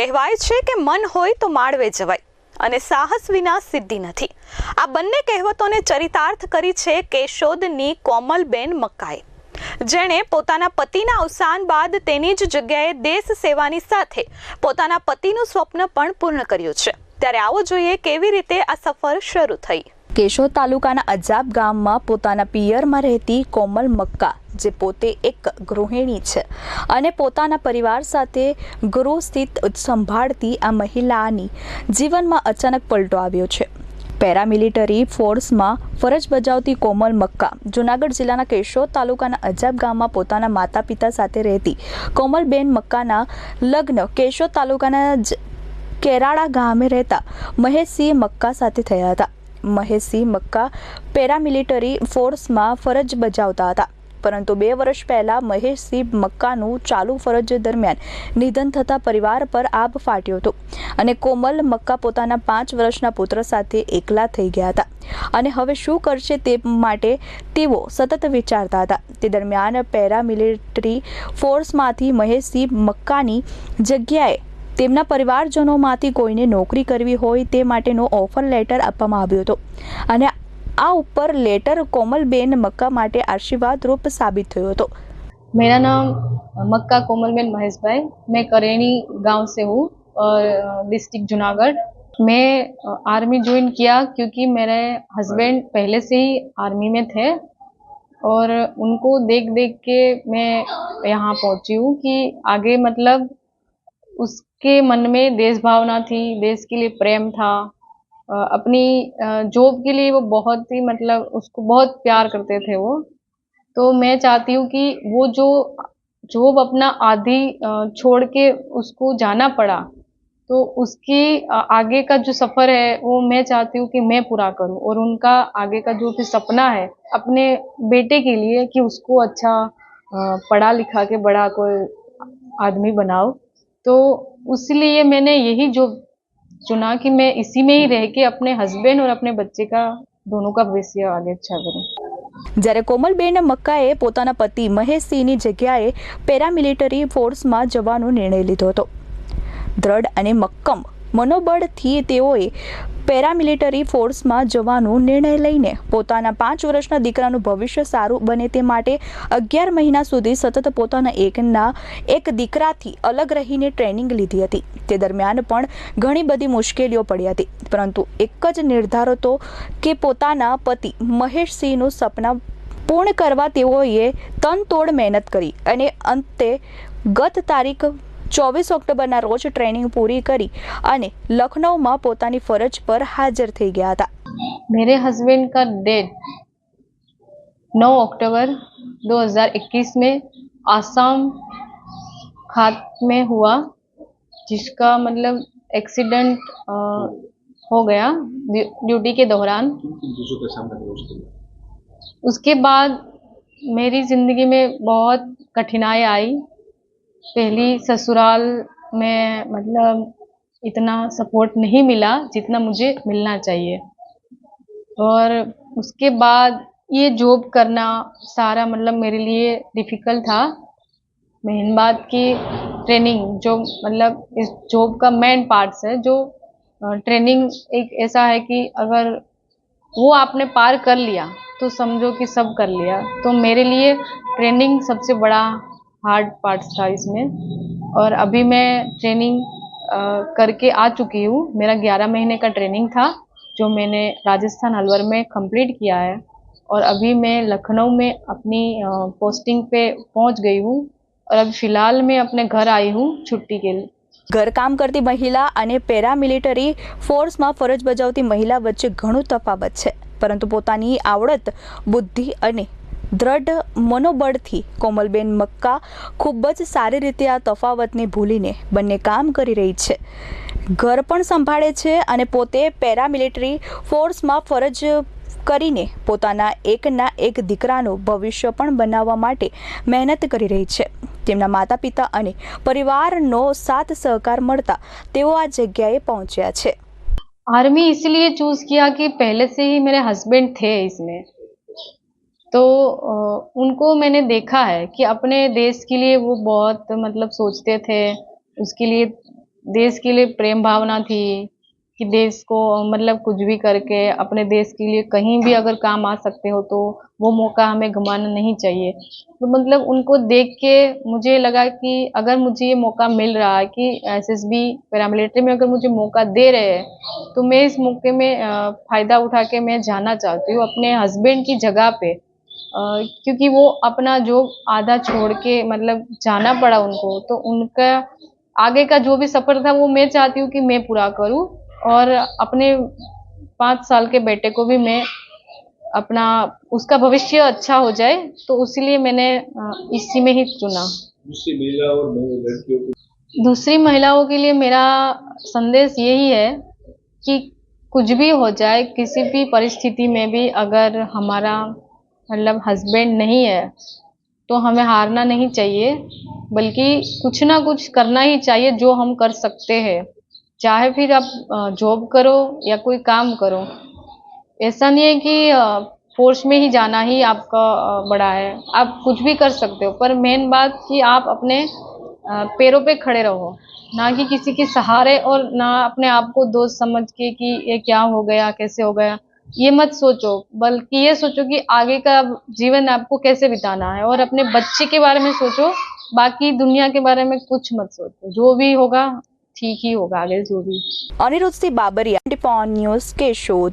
કહેવાય છે કે મન હોય તો માળવે જવાય અને સાહસ વિના સિદ્ધિ નથી. આ બંને કહેવતોને ચરિતાર્થ કરી છે કેશોદની કોમલબેન મક્કાએ જેણે પોતાના પતિના અવસાન બાદ તેની જ જગ્યાએ દેશ સેવાની સાથે પોતાના પતિનું સ્વપ્ન પણ પૂર્ણ કર્યું છે. ત્યારે આવો જોઈએ કેવી રીતે આ સફર શરૂ થઈ. કેશોદ તાલુકાના અજાબ ગામમાં પોતાના પિયરમાં રહેતી કોમલ મક્કા, જે પોતે એક ગૃહિણી છે અને પોતાના પરિવાર સાથે ગૃહ સ્થિત સંભાળતી આ મહિલાની જીવનમાં અચાનક પલટો આવ્યો છે. પેરામિલિટરી ફોર્સમાં ફરજ બજાવતી કોમલ મક્કા જુનાગઢ જિલ્લાના કેશોદ તાલુકાના અજાબ ગામમાં પોતાના માતા પિતા સાથે રહેતી કોમલબેન મક્કાના લગ્ન કેશોદ તાલુકાના કેરાળા ગામે રહેતા મહેશસિંહ મક્કા સાથે થયા હતા. મહેશસિંહ મક્કા પેરામિલિટરી ફોર્સમાં ફરજ બજાવતા હતા. પરંતુ બે વર્ષ પહેલાં મહેશસિંહ મક્કાનું ચાલુ ફરજ દરમિયાન નિધન થતાં પરિવાર પર આબ ફાટ્યો હતો અને કોમલ, મક્કા પોતાના પાંચ વર્ષના પુત્ર સાથે એકલા થઈ ગયા હતા. અને હવે શું કરશે તે માટે તેઓ સતત વિચારતા હતા. તે દરમિયાન પેરામિલિટરી ફોર્સમાંથી મહેશસિંહ મક્કાની જગ્યાએ તેમના પરિવારજનોમાંથી કોઈને નોકરી કરવી હોય તે માટેનો ઓફર લેટર આપવામાં આવ્યો હતો અને આ ઉપર લેટર કોમલબેન મક્કા માટે આશીર્વાદરૂપ સાબિત થયો હતો मेरा नाम मक्का कोमलबेन महेश भाई मैं करेनी गांव से हूँ और डिस्ट्रिक्ट जूनागढ़ मैं अ, आर्मी ज्वाइन किया क्योंकि मेरे हस्बैंड पहले से ही आर्मी में थे और उनको देख देख के मैं यहाँ पहुँची हूँ कि आगे मतलब उसके मन में देश भावना थी, देश के लिए प्रेम था। अपनी जॉब के लिए वो बहुत ही मतलब उसको बहुत प्यार करते थे वो। तो मैं चाहती हूँ कि वो जो जॉब अपना आधी छोड़ के उसको जाना पड़ा तो उसकी आगे का जो सफ़र है, वो मैं चाहती हूँ कि मैं पूरा करूँ और उनका आगे का जो भी सपना है, अपने बेटे के लिए कि उसको अच्छा पढ़ा लिखा के बड़ा कोई आदमी बनाओ। तो इसलिए मैंने यही जो चुना कि मैं इसी में ही रह के अपने हस्बैंड और अपने बच्चे का दोनों का भविष्य आगे अच्छा करूँ જ્યારે કોમલબેન મક્કાએ પોતાના પતિ મહેશસિંહની જગ્યાએ પેરામિલિટરી ફોર્સમાં જવાનો નિર્ણય લીધો હતો દ્રઢ અને મક્કમ મનોબળથી તેઓએ પેરામિલિટરી ફોર્સમાં જવાનો નિર્ણય લઈને પોતાના પાંચ વર્ષના દીકરાનું ભવિષ્ય સારું બને તે માટે અગિયાર મહિના સુધી સતત પોતાના એકના એક દીકરાથી અલગ રહીને ટ્રેનિંગ લીધી હતી. તે દરમિયાન પણ ઘણી બધી મુશ્કેલીઓ પડી હતી. પરંતુ એક જ નિર્ધાર હતો કે પોતાના પતિ મહેશસિંહનું સપના પૂર્ણ કરવા તેઓએ તનતોડ મહેનત કરી અને અંતે ગત તારીખ ચોવીસ ઓક્ટોબરના રોજ ટ્રેનિંગ પૂરી કરી અને લખનૌમાં પોતાની ફરજ પર હાજર થઈ ગયા હતા मेरे हस्बैंड का डेट 9 अक्टूबर 2021 में आसाम खात में हुआ जिसका मतलब एक्सीडेंट अ, हो गया ड्यू- ड्यूटी के दौरान उसके बाद मेरी ज़िंदगी में बहुत कठिनाई आई पहली ससुराल में मतलब इतना सपोर्ट नहीं मिला जितना मुझे मिलना चाहिए। और उसके बाद ये जॉब करना सारा मतलब मेरे लिए डिफ़िकल्ट था। मेन बात की ट्रेनिंग जो मतलब इस जॉब का मेन पार्ट्स है, जो ट्रेनिंग एक ऐसा है कि अगर वो आपने पार कर लिया तो समझो कि सब कर लिया। तो मेरे लिए ट्रेनिंग सबसे बड़ा हार्ड पार्ट था इसमें और अभी मैं ट्रेनिंग अ, करके आ चुकी हूँ मेरा ग्यारह महीने का ट्रेनिंग था जो मैंने राजस्थान अलवर में कंप्लीट किया है और अभी मैं लखनऊ में अपनी अ, पोस्टिंग पे पहुंच गई हूँ और अभी फ़िलहाल मैं अपने घर आई हूँ छुट्टी के लिए ઘરકામ કરતી મહિલા અને પેરામિલિટરી ફોર્સમાં ફરજ બજાવતી મહિલા વચ્ચે ઘણું તફાવત છે પરંતુ પોતાની આવડત બુદ્ધિ અને દ્રઢ મનોબળથી કોમલબેન મક્કા ખૂબ જ સારી રીતે આ તફાવતને ભૂલીને બંને કામ કરી રહી છે ઘર પણ સંભાળે છે અને પોતે પેરામિલિટરી ફોર્સમાં ફરજ કરીને પોતાના એકના એક દીકરાનું ભવિષ્ય પણ બનાવવા માટે મહેનત કરી રહી છે તેમના માતા પિતા અને પરિવારનો સાથ સહકાર મળતા તેઓ આ જગ્યાએ પહોંચ્યા છે आर्मी इसलिए चूज़ किया कि पहले से ही मेरे हस्बैंड थे इसमें तो उनको मैंने देखा है कि अपने देश के लिए वो बहुत मतलब सोचते थे, उसके लिए, देश के लिए प्रेम भावना थी कि देश को मतलब कुछ भी करके, अपने देश के लिए कहीं भी अगर काम आ सकते हो तो वो मौका हमें गंवाना नहीं चाहिए। तो मतलब उनको देख के मुझे लगा कि अगर मुझे ये मौका मिल रहा है कि एसएसबी पैरामिलिट्री में अगर मुझे मौका दे रहे हैं तो मैं इस मौके में फ़ायदा उठा के मैं जाना चाहती हूँ अपने हस्बैंड की जगह पे। क्योंकि वो अपना जॉब आधा छोड़ के मतलब जाना पड़ा उनको तो उनका आगे का जो भी सफ़र था वो मैं चाहती हूँ कि मैं पूरा करूँ और अपने पाँच साल के बेटे को भी मैं अपना उसका भविष्य अच्छा हो जाए तो इसीलिए मैंने इसी में ही चुना। दूसरी महिला और लड़कियों को? दूसरी महिलाओं के लिए मेरा संदेश यही है कि कुछ भी हो जाए किसी भी परिस्थिति में भी अगर हमारा मतलब हस्बैंड नहीं है तो हमें हारना नहीं चाहिए, बल्कि कुछ ना कुछ करना ही चाहिए जो हम कर सकते हैं। चाहे फिर आप जॉब करो या कोई काम करो, ऐसा नहीं है कि फोर्स में ही जाना ही आपका बड़ा है। आप कुछ भी कर सकते हो, पर मेन बात कि आप अपने पैरों पे खड़े रहो। ना कि किसी के सहारे और ना अपने आप को दोस्त समझ के कि ये क्या हो गया, कैसे हो गया। ये मत सोचो, बल्कि ये सोचो कि आगे का जीवन आपको कैसे बिताना है और अपने बच्चे के बारे में सोचो, बाकी दुनिया के बारे में कुछ मत सोचो। जो भी होगा, ठीक ही होगा, आगे जो भी। अनिरुद्ध बाबरिया न्यूज़ के शो